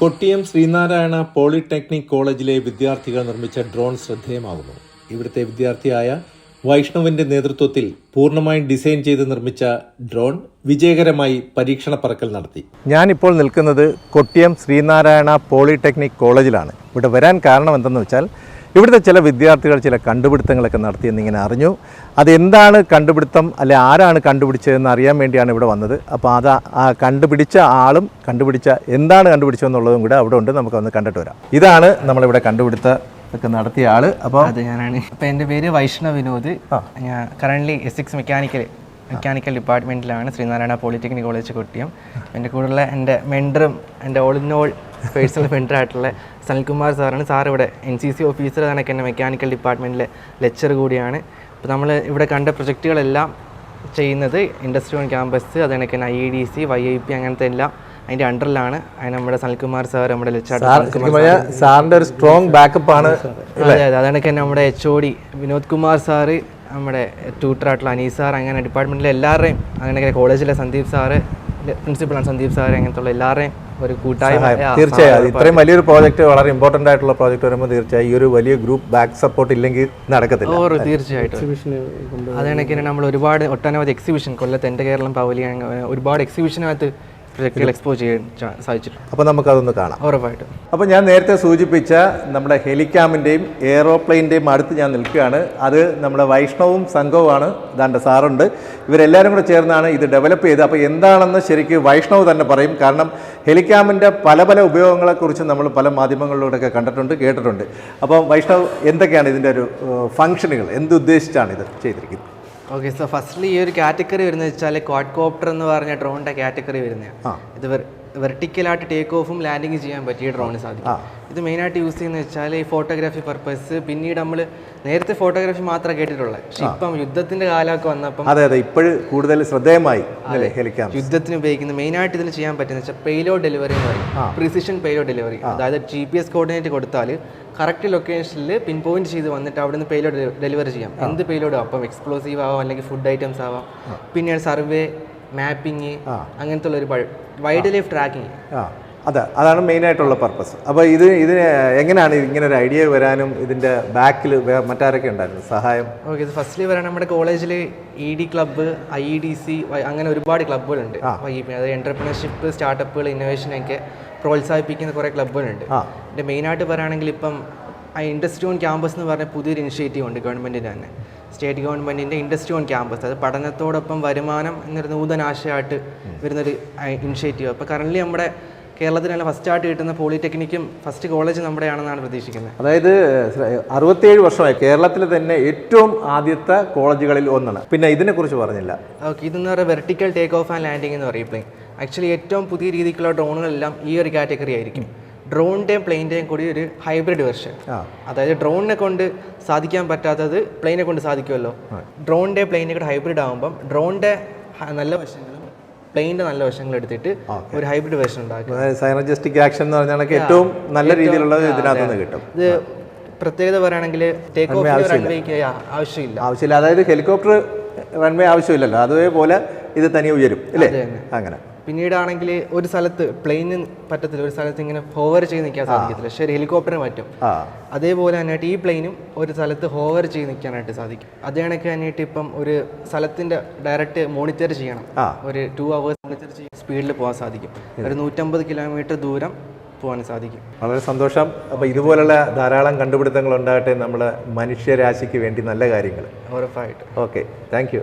Kottiyam Sreenarayana polytechnic കോളേജിലെ വിദ്യാർത്ഥികൾ നിർമ്മിച്ച ഡ്രോൺ ശ്രദ്ധേയമാകുന്നു. ഇവിടുത്തെ വിദ്യാർത്ഥിയായ വൈഷ്ണവിന്റെ നേതൃത്വത്തിൽ പൂർണമായും ഡിസൈൻ ചെയ്ത് നിർമ്മിച്ച ഡ്രോൺ വിജയകരമായി പരീക്ഷണ പറക്കൽ നടത്തി. ഞാനിപ്പോൾ നിൽക്കുന്നത് കൊട്ടിയം ശ്രീനാരായണ പോളിടെക്നിക് കോളേജിലാണ്. ഇവിടെ വരാൻ കാരണം എന്തെന്ന് വെച്ചാൽ ഇവിടുത്തെ ചില വിദ്യാർത്ഥികൾ ചില കണ്ടുപിടുത്തങ്ങളൊക്കെ നടത്തിയെന്ന് ഇങ്ങനെ അറിഞ്ഞു. അതെന്താണ് കണ്ടുപിടുത്തം? അല്ലെ ആരാണ് കണ്ടുപിടിച്ചതെന്ന് അറിയാൻ വേണ്ടിയാണ് ഇവിടെ വന്നത്. അപ്പോൾ അത് ആ കണ്ടുപിടിച്ച ആളും കണ്ടുപിടിച്ച എന്താണ് കണ്ടുപിടിച്ചതെന്നുള്ളതും കൂടെ അവിടെ ഉണ്ട്. നമുക്ക് നമുക്കൊന്ന് കണ്ടിട്ട് വരാം. ഇതാണ് നമ്മളിവിടെ കണ്ടുപിടുത്ത ഒക്കെ നടത്തിയ ആൾ. അപ്പോൾ അത് ഞാനാണ്. അപ്പോൾ എന്റെ പേര് വൈഷ്ണവ് വിനോദ്. ഞാൻ currently S six mechanical mechanical ഡിപ്പാർട്ട്മെന്റിലാണ് Sreenarayana polytechnic college Kottiyam. എന്റെ കൂടെയുള്ള എന്റെ മെൻഡറും എന്റെ ഓൾ ഇൻ ഓൾ പേഴ്സണൽ മെന്ററായിട്ടുള്ള സനിൽകുമാർ സാറാണ്. സാർ ഇവിടെ എൻ സി സി ഓഫീസർ കണക്ക് തന്നെ മെക്കാനിക്കൽ ഡിപ്പാർട്ട്മെന്റിലെ ലെക്ചർ കൂടിയാണ്. അപ്പോൾ നമ്മൾ ഇവിടെ കണ്ട പ്രൊജക്റ്റുകളെല്ലാം ചെയ്യുന്നത് ഇൻഡസ്ട്രി ഓൺ ക്യാമ്പസ് അത് കണക്ക് തന്നെ I D C Y I P അങ്ങനത്തെ എല്ലാം അതിന്റെ അണ്ടറിലാണ് അതിന് നമ്മുടെ സനിൽകുമാർ സാർ നമ്മുടെ സാറിന്റെ ഒരു സ്ട്രോങ് ബാക്കപ്പ് ആണ് അതെ അതെ അതാണ് തന്നെ നമ്മുടെ H O D Vinod Kumar sir നമ്മുടെ ട്യൂട്ടറായിട്ടുള്ള അനീസ് സാർ അങ്ങനെ ഡിപ്പാർട്ട്മെന്റിലെ എല്ലാവരുടെയും അങ്ങനെ കോളേജിലെ സന്ദീപ് സാറ് പ്രിൻസിപ്പളാണ് സന്ദീപ് സാർ അങ്ങനത്തെ എല്ലാവരുടെയും ഒരു കൂട്ടായ്മ. തീർച്ചയായും. ഇത്രയും വലിയൊരു പ്രോജക്റ്റ് വളരെ ഇമ്പോർട്ടന്റ് ആയിട്ടുള്ള പ്രോജക്റ്റ് വരുമ്പോൾ തീർച്ചയായും ഈ ഒരു വലിയ ഗ്രൂപ്പ് ബാക്ക് സപ്പോർട്ട് ഇല്ലെങ്കിൽ നടക്കത്തില്ല. ഓ തീർച്ചയായിട്ടും. അതാണ് കണക്കിന് നമ്മൾ ഒരുപാട് ഒട്ടനവധി എക്സിബിഷൻ കൊല്ലത്ത് എന്റെ കേരളം പവലി അങ്ങനെ ഒരുപാട് എക്സിബിഷനകത്ത് പ്രൊജക്റ്റുകൾ എക്സ്പോസ് ചെയ്യാൻ സാധിച്ചിട്ടുണ്ട്. അപ്പോൾ നമുക്കതൊന്ന് കാണാം. ഉറപ്പായിട്ടും. അപ്പോൾ ഞാൻ നേരത്തെ സൂചിപ്പിച്ച നമ്മുടെ ഹെലികാമിന്റെയും എയറോപ്ലെയിന്റെയും അടുത്ത് ഞാൻ നിൽക്കുകയാണ്. അത് നമ്മുടെ വൈഷ്ണവും സംഘവുമാണ്. ദാണ്ട സാറുണ്ട്. ഇവരെല്ലാവരും കൂടെ ചേർന്നാണ് ഇത് ഡെവലപ്പ് ചെയ്തത്. അപ്പോൾ എന്താണെന്ന് ശരിക്കും വൈഷ്ണവ് തന്നെ പറയും. കാരണം ഹെലികാമിന്റെ പല പല ഉപയോഗങ്ങളെക്കുറിച്ച് നമ്മൾ പല മാധ്യമങ്ങളിലൂടെയൊക്കെ കണ്ടിട്ടുണ്ട് കേട്ടിട്ടുണ്ട്. അപ്പോൾ വൈഷ്ണവ് എന്തൊക്കെയാണ് ഇതിന്റെ ഒരു ഫംഗ്ഷനുകൾ? എന്തുദ്ദേശിച്ചാണ് ഇത് ചെയ്തിരിക്കുന്നത്? ഓക്കെ സോ ഫസ്റ്റ്ലി ഈ ഒരു കാറ്റഗറി വരുന്നത് വെച്ചാൽ ക്വാഡ് കോപ്റ്റർ എന്ന് പറഞ്ഞ ഡ്രോണിന്റെ കാറ്റഗറി വരുന്നതാണ് ഇത് വെർട്ടിക്കലായിട്ട് ടേക്ക് ഓഫും ലാൻഡിങ് ചെയ്യാൻ പറ്റിയ ഡ്രോണ് സാധിക്കും. ഇത് മെയിനായിട്ട് യൂസ് ചെയ്യുന്നത് വെച്ചാൽ ഈ ഫോട്ടോഗ്രാഫി പർപ്പസ് പിന്നീട് നമ്മൾ നേരത്തെ ഫോട്ടോഗ്രാഫി മാത്രമേ കേട്ടിട്ടുള്ളത് പക്ഷെ ഇപ്പം യുദ്ധത്തിന്റെ കാലമൊക്കെ വന്നപ്പം അതെ അതെ. ഇപ്പോഴും കൂടുതൽ ശ്രദ്ധേയമായി യുദ്ധത്തിന് ഉപയോഗിക്കുന്ന മെയിനായിട്ട് ഇതിൽ ചെയ്യാൻ പറ്റുന്ന വെച്ചാൽ പെയ്ലോ ഡെലിവറി എന്ന് പറയും. പ്രിസിഷൻ പെയ്ലോ ഡെലിവറി അതായത് ജി പി എസ് കോർഡിനേറ്റ് കൊടുത്താൽ കറക്റ്റ് ലൊക്കേഷനിൽ പിൻ പോയിന്റ് ചെയ്ത് വന്നിട്ട് അവിടെ നിന്ന് പേലോഡ് ഡെലിവറി ചെയ്യാം എന്ത് പേലോഡ് അപ്പം എക്സ്പ്ലോസീവ് ആവാം അല്ലെങ്കിൽ ഫുഡ് ഐറ്റംസ് ആവാം. പിന്നീട് സർവേ മാപ്പിംഗ് അങ്ങനത്തെ ഉള്ള ഒരു വൈൽഡ് ലൈഫ് ട്രാക്കിംഗ് ആ. അതെ അതാണ് മെയിൻ ആയിട്ടുള്ള പർപ്പസ് അപ്പോൾ ഇത് ഇതിന് എങ്ങനെയാണ് ഇങ്ങനെ ഒരു ഐഡിയ വരാനും ഇതിന്റെ ബാക്കിൽ മറ്റാരൊക്കെ ഉണ്ടായിരുന്നു? സഹായം? ഓക്കെ ഇത് ഫസ്റ്റ്ലി വരാൻ നമ്മുടെ കോളേജിൽ E D club I D C അങ്ങനെ ഒരുപാട് ക്ലബ്ബുകളുണ്ട് അതായത് എന്റർപ്രണർഷിപ്പ് സ്റ്റാർട്ടപ്പുകൾ ഇന്നോവേഷനൊക്കെ പ്രോത്സാഹിപ്പിക്കുന്ന കുറേ ക്ലബ്ബുകളുണ്ട് ഇതിന്റെ മെയിനായിട്ട് പറയുകയാണെങ്കിൽ ഇപ്പം ഇൻഡസ്ട്രി ഓൺ ക്യാമ്പസ് എന്ന് പറഞ്ഞ പുതിയൊരു ഇനിഷ്യേറ്റീവ് ഉണ്ട് ഗവൺമെന്റിന്റെ തന്നെ. സ്റ്റേറ്റ് ഗവൺമെന്റിന്റെ ഇൻഡസ്ട്രി ഓൺ ക്യാമ്പസ് അത് പഠനത്തോടൊപ്പം വരുമാനം എന്നൊരു നൂതന ആശയമായിട്ട് വരുന്നൊരു ഇനിഷ്യേറ്റീവ് അപ്പോൾ കറന്റ് നമ്മുടെ കേരളത്തിൽ തന്നെ ഫസ്റ്റ് ആയിട്ട് കിട്ടുന്ന പോളിടെക്നിക്കും ഫസ്റ്റ് കോളേജ് നമ്മുടെയാണെന്നാണ് പ്രതീക്ഷിക്കുന്നത്. അതായത് അറുപത്തേഴ് വർഷമായി കേരളത്തിലെ തന്നെ ഏറ്റവും ആദ്യത്തെ കോളേജുകളിൽ ഒന്നാണ്. പിന്നെ ഇതിനെക്കുറിച്ച് പറഞ്ഞില്ല. ഓക്കെ ഇതെന്ന് പറയുക vertical take off and landing എന്ന് പറയും പ്ലെയിൻ ആക്ച്വലി ഏറ്റവും പുതിയ രീതിക്കുള്ള ഡ്രോണുകളെല്ലാം ഈ ഒരു കാറ്റഗറി ആയിരിക്കും. ഡ്രോണിന്റെയും പ്ലെയിന്റെയും കൂടി ഒരു ഹൈബ്രിഡ് വെർഷൻ. അതായത് ഡ്രോണിനെ കൊണ്ട് സാധിക്കാൻ പറ്റാത്തത് പ്ലെയിനെ കൊണ്ട് സാധിക്കുമല്ലോ. ഡ്രോണിന്റെ പ്ലെയിനെ കൂടെ ഹൈബ്രിഡ് ആകുമ്പം ഡ്രോണിന്റെ നല്ല വശങ്ങളും പ്ലെയിന്റെ നല്ല വശങ്ങളും എടുത്തിട്ട് ഒരു ഹൈബ്രിഡ് വെർഷൻ ഉണ്ടാക്കും സൈനജസ്റ്റിക് ആക്ഷൻ എന്ന് പറഞ്ഞാൽ ഏറ്റവും നല്ല രീതിയിലുള്ള ഇതിനകത്ത് കിട്ടും. ഇത് പ്രത്യേകത പറയുകയാണെങ്കിൽ ടേക്ക് ഓഫ് റൺവേക്ക് ആവശ്യമില്ല. ആവശ്യമില്ല. അതായത് ഹെലികോപ്റ്റർ റൺവേ ആവശ്യമില്ലല്ലോ. അതേപോലെ ഇത് തനിയെ ഉയരും അല്ലേ അങ്ങനെ. പിന്നീടാണെങ്കിൽ ഒരു സ്ഥലത്ത് പ്ലെയിന് പറ്റത്തില്ല ഒരു സ്ഥലത്ത് ഇങ്ങനെ ഹോവർ ചെയ്ത് നിൽക്കാൻ സാധിക്കത്തില്ല. ശരി ഹെലികോപ്റ്ററിന് പറ്റും. അതേപോലെ തന്നെയായിട്ട് ഈ പ്ലെയിനും ഒരു സ്ഥലത്ത് ഹോവർ ചെയ്ത് നിൽക്കാനായിട്ട് സാധിക്കും. അത് കണക്ക് തന്നെയായിട്ട് ഇപ്പം ഒരു സ്ഥലത്തിന്റെ ഡയറക്റ്റ് മോണിറ്റർ ചെയ്യണം. ഒരു ടു അവേഴ്സ് മോണിറ്റർ ചെയ്യാൻ സ്പീഡിൽ പോകാൻ സാധിക്കും. ഒരു നൂറ്റമ്പത് കിലോമീറ്റർ ദൂരം പോകാൻ സാധിക്കും. വളരെ സന്തോഷം. അപ്പോൾ ഇതുപോലുള്ള ധാരാളം കണ്ടുപിടുത്തങ്ങൾ ഉണ്ടാകട്ടെ നമ്മുടെ മനുഷ്യരാശിക്ക് വേണ്ടി നല്ല കാര്യങ്ങൾ ഉറപ്പായിട്ട്. Okay thank you